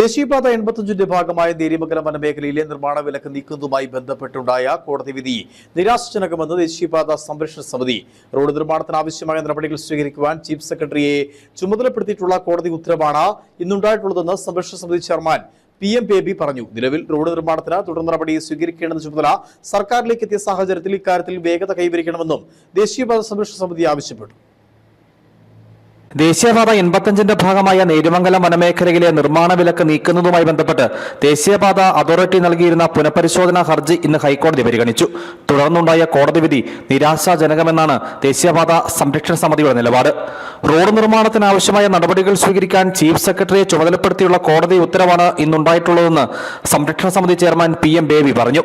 ദേശീയപാത എൺപത്തഞ്ചിന്റെ ഭാഗമായ നേരിമംഗലം വനമേഖലയിലെ നിർമ്മാണ വിലക്ക് നീക്കുന്നതുമായി ബന്ധപ്പെട്ടുണ്ടായ കോടതി വിധി നിരാശജനകമെന്ന് ദേശീയപാത സംരക്ഷണ സമിതി. റോഡ് നിർമ്മാണത്തിന് ആവശ്യമായ നടപടികൾ സ്വീകരിക്കുവാൻ ചീഫ് സെക്രട്ടറിയെ ചുമതലപ്പെടുത്തിയിട്ടുള്ള കോടതി ഉത്തരവാണ് ഇന്നുണ്ടായിട്ടുള്ളതെന്ന് സംരക്ഷണ സമിതി ചെയർമാൻ പി എം ബേബി പറഞ്ഞു. നിലവിൽ റോഡ് നിർമ്മാണത്തിന് തുടർ നടപടി സ്വീകരിക്കേണ്ടെന്ന ചുമതല സർക്കാരിലേക്ക് എത്തിയ സാഹചര്യത്തിൽ ഇക്കാര്യത്തിൽ വേഗത കൈവരിക്കണമെന്നും ദേശീയപാത സംരക്ഷണ സമിതി ആവശ്യപ്പെട്ടു. ദേശീയപാത എൺപത്തഞ്ചിന്റെ ഭാഗമായ നേരുമംഗലം വനമേഖലയിലെ നിർമ്മാണ വിലക്ക് നീക്കുന്നതുമായി ബന്ധപ്പെട്ട് ദേശീയപാത അതോറിറ്റി നൽകിയിരുന്ന പുനഃപരിശോധനാ ഹർജി ഇന്ന് ഹൈക്കോടതി പരിഗണിച്ചു. തുടർന്നുണ്ടായ കോടതി വിധി നിരാശാജനകമെന്നാണ് ദേശീയപാത സംരക്ഷണ സമിതിയുടെ നിലപാട്. റോഡ് നിർമ്മാണത്തിന് ആവശ്യമായ നടപടികൾ സ്വീകരിക്കാൻ ചീഫ് സെക്രട്ടറിയെ ചുമതലപ്പെടുത്തിയുള്ള കോടതി ഉത്തരവാണ് ഇന്നുണ്ടായിട്ടുള്ളതെന്ന് സംരക്ഷണ സമിതി ചെയർമാൻ പി എം ബേബി പറഞ്ഞു.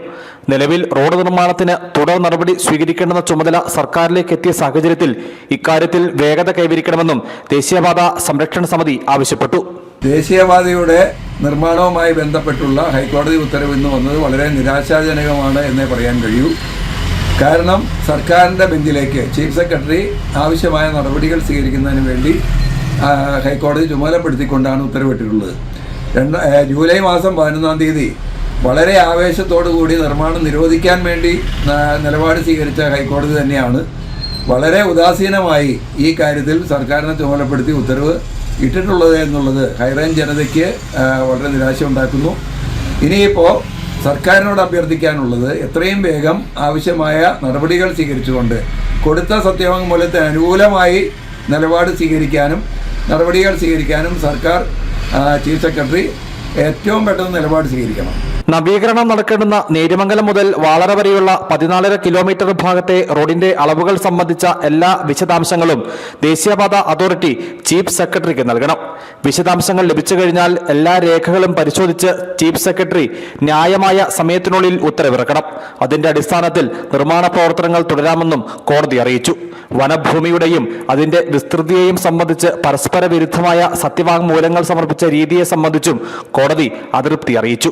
നിലവിൽ റോഡ് നിർമ്മാണത്തിന് തുടർ നടപടി സ്വീകരിക്കേണ്ടെന്ന ചുമതല സർക്കാരിലേക്ക് എത്തിയ സാഹചര്യത്തിൽ ഇക്കാര്യത്തിൽ വേഗത കൈവരിക്കണമെന്നും ദേശീയപാത സംരക്ഷണ സമിതി ആവശ്യപ്പെട്ടു. ദേശീയപാതയുടെ നിർമ്മാണവുമായി ബന്ധപ്പെട്ടുള്ള ഹൈക്കോടതി ഉത്തരവ് ഇന്ന് വന്നത് വളരെ നിരാശാജനകമാണ് എന്നേ പറയാൻ കഴിയൂ. കാരണം സർക്കാരിന്റെ ബെഞ്ചിലേക്ക് ചീഫ് സെക്രട്ടറി ആവശ്യമായ നടപടികൾ സ്വീകരിക്കുന്നതിന് വേണ്ടി ഹൈക്കോടതി ചുമതലപ്പെടുത്തിക്കൊണ്ടാണ് ഉത്തരവിട്ടിട്ടുള്ളത്. രണ്ട് ജൂലൈ മാസം പതിനൊന്നാം തീയതി വളരെ ആവേശത്തോടു കൂടി നിർമ്മാണം നിരോധിക്കാൻ വേണ്ടി നിലപാട് സ്വീകരിച്ച ഹൈക്കോടതി തന്നെയാണ്. വളരെ ഉദാസീനമായി ഈ കാര്യത്തിൽ സർക്കാരിനെ ചുമതലപ്പെടുത്തി ഉത്തരവ് ഇട്ടിട്ടുള്ളത് എന്നുള്ളത് ഹൈറേഞ്ച് ജനതയ്ക്ക് വളരെ നിരാശ ഉണ്ടാക്കുന്നു. ഇനിയിപ്പോൾ സർക്കാരിനോട് അഭ്യർത്ഥിക്കാനുള്ളത് എത്രയും വേഗം ആവശ്യമായ നടപടികൾ സ്വീകരിച്ചുകൊണ്ട് കൊടുത്ത സത്യവാങ്മൂലത്തിന് അനുകൂലമായി നിലപാട് സ്വീകരിക്കാനും നടപടികൾ സ്വീകരിക്കാനും സർക്കാർ ചീഫ് സെക്രട്ടറി ഏറ്റവും പെട്ടെന്ന് നിലപാട് സ്വീകരിക്കണം. നവീകരണം നടക്കേണ്ടുന്ന നേര്യമംഗലം മുതൽ വാളറ വരെയുള്ള പതിനാലര കിലോമീറ്റർ ഭാഗത്തെ റോഡിന്റെ അളവുകൾ സംബന്ധിച്ച എല്ലാ വിശദാംശങ്ങളും ദേശീയപാത അതോറിറ്റി ചീഫ് സെക്രട്ടറിക്ക് നൽകണം. വിശദാംശങ്ങൾ ലഭിച്ചു കഴിഞ്ഞാൽ എല്ലാ രേഖകളും പരിശോധിച്ച് ചീഫ് സെക്രട്ടറി ന്യായമായ സമയത്തിനുള്ളിൽ ഉത്തരവിറക്കണം. അതിന്റെ അടിസ്ഥാനത്തിൽ നിർമ്മാണ പ്രവർത്തനങ്ങൾ തുടരാമെന്നും കോടതി അറിയിച്ചു. വനഭൂമിയുടെയും അതിന്റെ വിസ്തൃതിയെയും സംബന്ധിച്ച് പരസ്പര വിരുദ്ധമായ സത്യവാങ്മൂലങ്ങൾ സമർപ്പിച്ച രീതിയെ സംബന്ധിച്ചും കോടതി അതൃപ്തി അറിയിച്ചു.